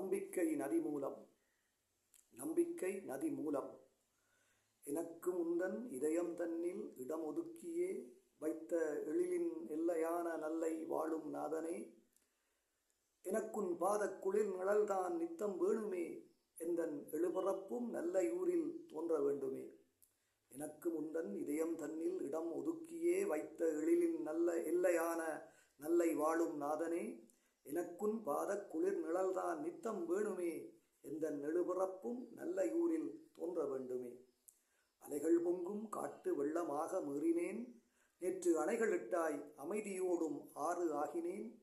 நம்பிக்கை நதி மூலம். நம்பிக்கை நதி மூலம். எனக்கு முந்தன் இதயம் தன்னில் இடம் ஒதுக்கியே வைத்த எழிலின் எல்லையான நல்லை வாழும் நாதனே. எனக்குன் பாதக் குளிர் நிழல்தான் நித்தம் வேணுமே எந்தன் எழுபரப்பும் நல்ல ஊரில் தோன்ற வேண்டுமே. எனக்கு முந்தன் இதயம் தன்னில் இடம் ஒதுக்கியே வைத்த எழிலின் நல்ல எல்லையான நல்லை வாழும் நாதனே. எனக்குன் பாதக் குளிர் நிழல்தான் நித்தம் வேணுமே எந்த நெடுபிறப்பும் நல்ல ஊரில் தோன்ற வேண்டுமே. அலைகள் பொங்கும் காட்டு வெள்ளமாக மீறினேன் நேற்று அணைகளிட்டாய் அமைதியோடும் ஆறு ஆகினேன்.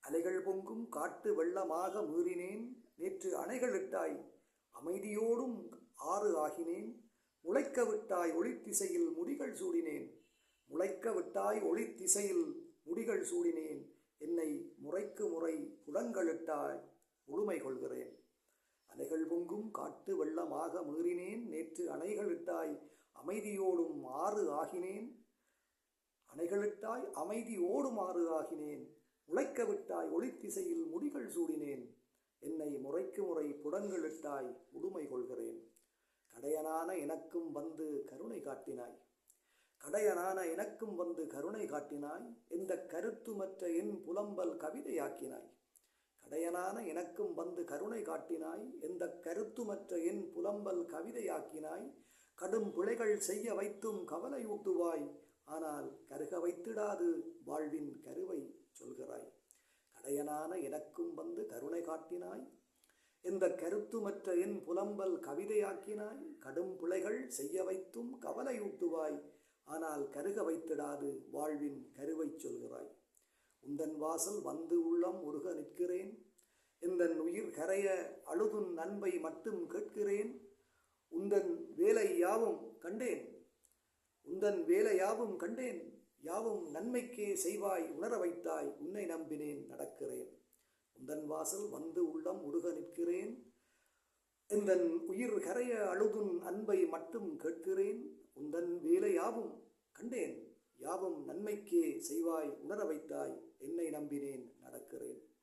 அலைகள் பொங்கும் காட்டு வெள்ளமாக மீறினேன் நேற்று அணைகளிட்டாய் அமைதியோடும் ஆறு ஆகினேன். முளைக்க விட்டாய் ஒளித்திசையில் முடிகள் சூடினேன் முளைக்க விட்டாய் ஒளித்திசையில் முடிகள் சூடினேன். என்னை முறைக்கு முறை புலங்களிட்டாய் முழுமை கொள்கிறேன் அலைகள் பொங்கும் காட்டு வெள்ளமாக மீறினேன் நேற்று அணைகளிட்டாய் அமைதியோடும் ஆறு ஆகினேன். அணைகளிட்டாய் அமைதி ஓடும் ஆறு ஆகினேன். உழைக்க விட்டாய் ஒளித்திசையில் முடிகள் சூடினேன். என்னை முறைக்கு முறை புடங்களிட்டாய் உடுமை கொள்கிறேன் கடையனான எனக்கும் வந்து கருணை காட்டினாய். கடையனான எனக்கும் வந்து கருணை காட்டினாய். எந்த கருத்துமற்ற என் புலம்பல் கவிதையாக்கினாய். கடையனான எனக்கும் வந்து கருணை காட்டினாய். எந்த கருத்துமற்ற என் புலம்பல் கவிதையாக்கினாய். கடும் பிழைகள் செய்ய வைத்தும் கவலையூட்டுவாய் ஆனால் கருக வைத்திடாது வாழ்வின் கருவை சொல்கிறாய். கடையனான எனக்கும் வந்து கருணை காட்டினாய். எந்த கருத்துமற்ற என் புலம்பல் கவிதையாக்கினாய். கடும் பிழைகள் செய்ய வைத்தும் கவலையூட்டுவாய் ஆனால் கருக வைத்திடாது வாழ்வின் கருவை சொல்கிறாய். உந்தன் வாசல் வந்து உள்ளம் உருக நிற்கிறேன். எந்தன் உயிர் கரைய அழுதுன் நண்பை மட்டும் கேட்கிறேன். உந்தன் வேலை யாவும் கண்டேன். உந்தன் வேலை யாவும் கண்டேன். யாவும் நன்மைக்கே செய்வாய் உணர வைத்தாய் உன்னை நம்பினேன் நடக்கிறேன். உந்தன் வாசல் வந்து உள்ளம் உருக நிற்கிறேன். எந்தன் உயிர் கரைய அழுதுன் அன்பை மட்டும் கேட்கிறேன். உந்தன் வேலை யாவும் கண்டேன். யாவும் நன்மைக்கே செய்வாய் உணர வைத்தாய். என்னை நம்பினேன் நடக்கிறேன்.